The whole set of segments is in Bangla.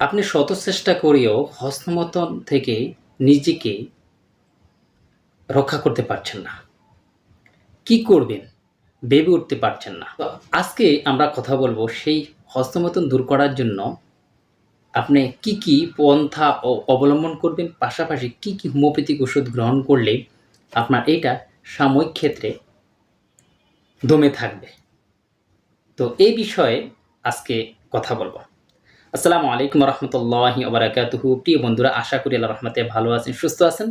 আপনি শত চেষ্টা করেও হস্তমতন থেকে নিজেকে রক্ষা করতে পারছেন না। কি করবেন? ভেবে উঠতে পারছেন না। আজকে আমরা কথা বলব সেই হস্তমতন দূর করার জন্য আপনি কি কি পন্থা অবলম্বন করবেন, পাশাপাশি কি কি হোমিওপ্যাথিক ওষুধ গ্রহণ করলে আপনার এটা সাময়িক ক্ষেত্রে দমে থাকবে। তো এই বিষয়ে আজকে কথা বলব। আসসালামু আলাইকুম রহমতুল্লাহি ওবরাকাতুহু। প্রিয় বন্ধুরা, আশা করি আল্লাহ রহমতে ভালো আছেন, সুস্থ আছেন।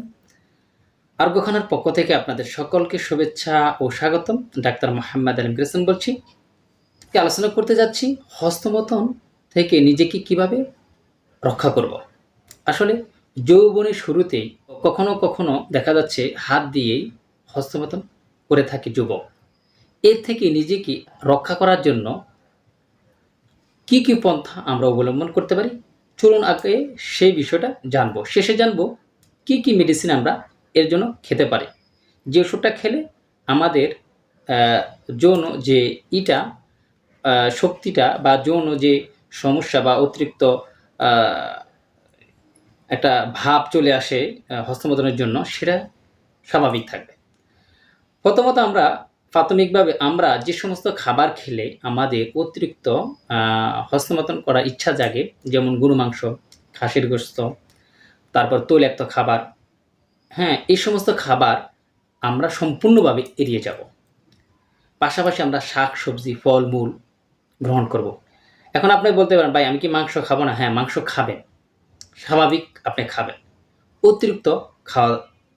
আরোগ্যখানার পক্ষ থেকে আপনাদের সকলকে শুভেচ্ছা ও স্বাগতম। ডাক্তার মোহাম্মদ আলম গ্রেসন বলছি। আলোচনা করতে যাচ্ছি হস্তমতন থেকে নিজেকে কীভাবে রক্ষা করব। আসলে যৌবনের শুরুতেই কখনো কখনো দেখা যাচ্ছে হাত দিয়েই হস্তমতন করে থাকে যুবক। এর থেকে নিজেকে রক্ষা করার জন্য কি কি পন্থা আমরা অবলম্বন করতে পারি? চলুন আগে সেই বিষয়টা জানব। শেষে জানব কি কি মেডিসিন আমরা এর জন্য খেতে পারি। যে ওষুধটা খেলে আমাদের যৌন যে ইটা শক্তিটা বা যৌন যে সমস্যা বা অতিরিক্ত একটা ভাব চলে আসে হস্তমোদনের জন্য, সেটা স্বাভাবিক থাকবে। প্রথমত আমরা প্রাথমিকভাবে আমরা যে সমস্ত খাবার খেলে আমাদের অতিরিক্ত হস্তমতন করার ইচ্ছা জাগে, যেমন গরু মাংস, খাসির গোস্ত, তারপর তৈলাক্ত খাবার হ্যাঁ এই সমস্ত খাবার আমরা সম্পূর্ণভাবে এড়িয়ে যাব। পাশাপাশি আমরা শাক, সবজি, ফলমূল গ্রহণ করব। এখন আপনি বলতে পারেন, ভাই, আমি কি মাংস খাব না? হ্যাঁ মাংস খাবেন। স্বাভাবিক আপনি খাবেন। অতিরিক্ত খাওয়া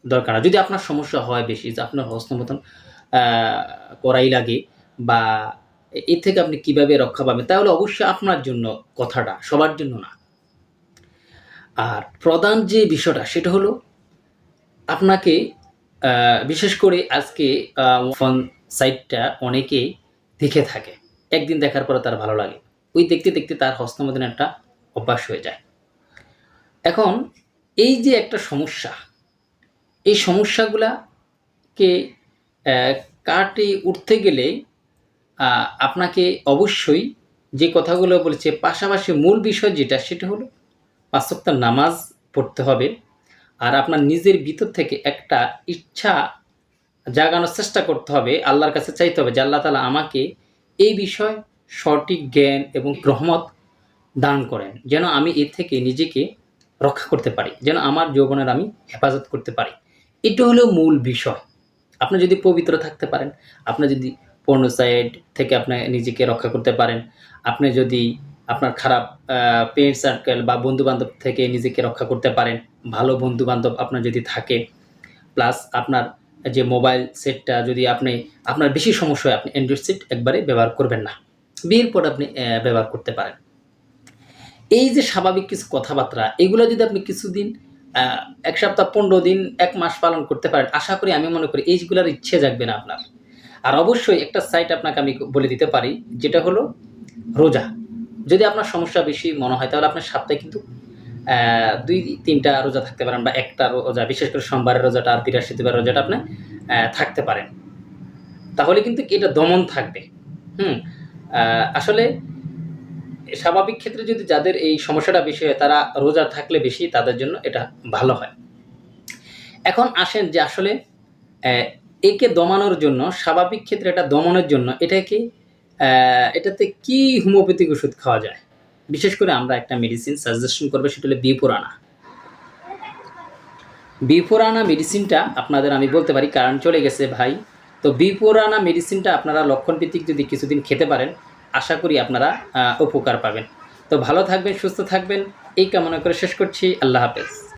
দরকার যদি আপনার সমস্যা হয় বেশি যে আপনার হস্তমতন করাই লাগে বা এর থেকে আপনি কীভাবে রক্ষা পাবেন, তাহলে অবশ্যই আপনার জন্য কথাটা, সবার জন্য না। আর প্রধান যে বিষয়টা, সেটা হলো আপনাকে বিশেষ করে আজকে ফোন সাইটটা অনেকেই দেখে থাকে। একদিন দেখার পরে তার ভালো লাগে। ওই দেখতে দেখতে তার হস্তমতন একটা অভ্যাস হয়ে যায়। এখন এই যে একটা সমস্যা, এই সমস্যাগুলাকে কাটে উঠতে গেলে আপনাকে অবশ্যই যে কথাগুলো বলেছে, পাশাপাশি মূল বিষয় যেটা, সেটা হলো পাঁচক্তার নামাজ পড়তে হবে। আর আপনার নিজের ভিতর থেকে একটা ইচ্ছা জাগানোর চেষ্টা করতে হবে, আল্লাহর কাছে চাইতে হবে যে আল্লাহ তালা আমাকে এই বিষয় সঠিক জ্ঞান এবং রহমত দান করেন, যেন আমি এর থেকে নিজেকে রক্ষা করতে পারি, যেন আমার যৌবনের আমি হেফাজত করতে পারি। এটা হলো মূল বিষয়। আপনি যদি পবিত্র থাকতে পারেন, আপনি যদি পর্নোসাইড থেকে আপনি নিজেকে রক্ষা করতে পারেন, আপনি যদি আপনার খারাপ পেন্ট সার্কেল বা বন্ধু বান্ধব থেকে নিজেকে রক্ষা করতে পারেন, ভালো বন্ধু বান্ধব আপনার যদি থাকে প্লাস আপনার যে মোবাইল সেটটা যদি আপনি, আপনার বেশি সমস্যা আপনি অ্যান্ড্রয়েড সেট একবারে ব্যবহার করবেন না। বিয়ের পর আপনি ব্যবহার করতে পারেন। এই যে স্বাভাবিক কিছু কথাবার্তা, এগুলো যদি আপনি কিছুদিন এক সপ্তাহ পনেরো দিন, এক মাস পালন করতে পারেন। আশা করি, আমি মনে করি, এইগুলোর ইচ্ছে জাগবে না আপনার। আর অবশ্যই একটা সাইট আপনাকে আমি বলে দিতে পারি, যেটা হলো রোজা। যদি আপনার সমস্যা বেশি মনে হয়, তাহলে আপনার সপ্তাহে কিন্তু দুই, তিনটা রোজা থাকতে পারেন বা একটা রোজা, বিশেষ করে সোমবারের রোজাটা, আর বৃহস্পতিবার রোজাটা আপনি থাকতে পারেন। তাহলে কিন্তু এটা দমন থাকবে। হুম আসলে স্বাভাবিক ক্ষেত্রে যদি যাদের এই সমস্যাটা বেশি হয়, তারা রোজা থাকলে বেশি তাদের জন্য এটা ভালো হয়। এখন আসেন যে আসলে একে দমানোর জন্য, স্বাভাবিক ক্ষেত্রে এটা দমনের জন্য এটাকে এটাতে কি হোমিওপ্যাথিক ওষুধ খাওয়া যায়? বিশেষ করে আমরা একটা মেডিসিন সাজেশন করব, সেটা হলো বিপুরানা। বিপুরানা মেডিসিনটা আপনাদের আমি বলতে পারি, কারণ চলে গেছে ভাই। তো বিপুরানা মেডিসিনটা আপনারা লক্ষণভিত্তিক যদি কিছুদিন খেতে পারেন আশা করি আপনারা উপকার পাবেন। তো ভালো থাকবেন, সুস্থ থাকবেন, এই কামনা করে শেষ করছি। আল্লাহ হাফেজ।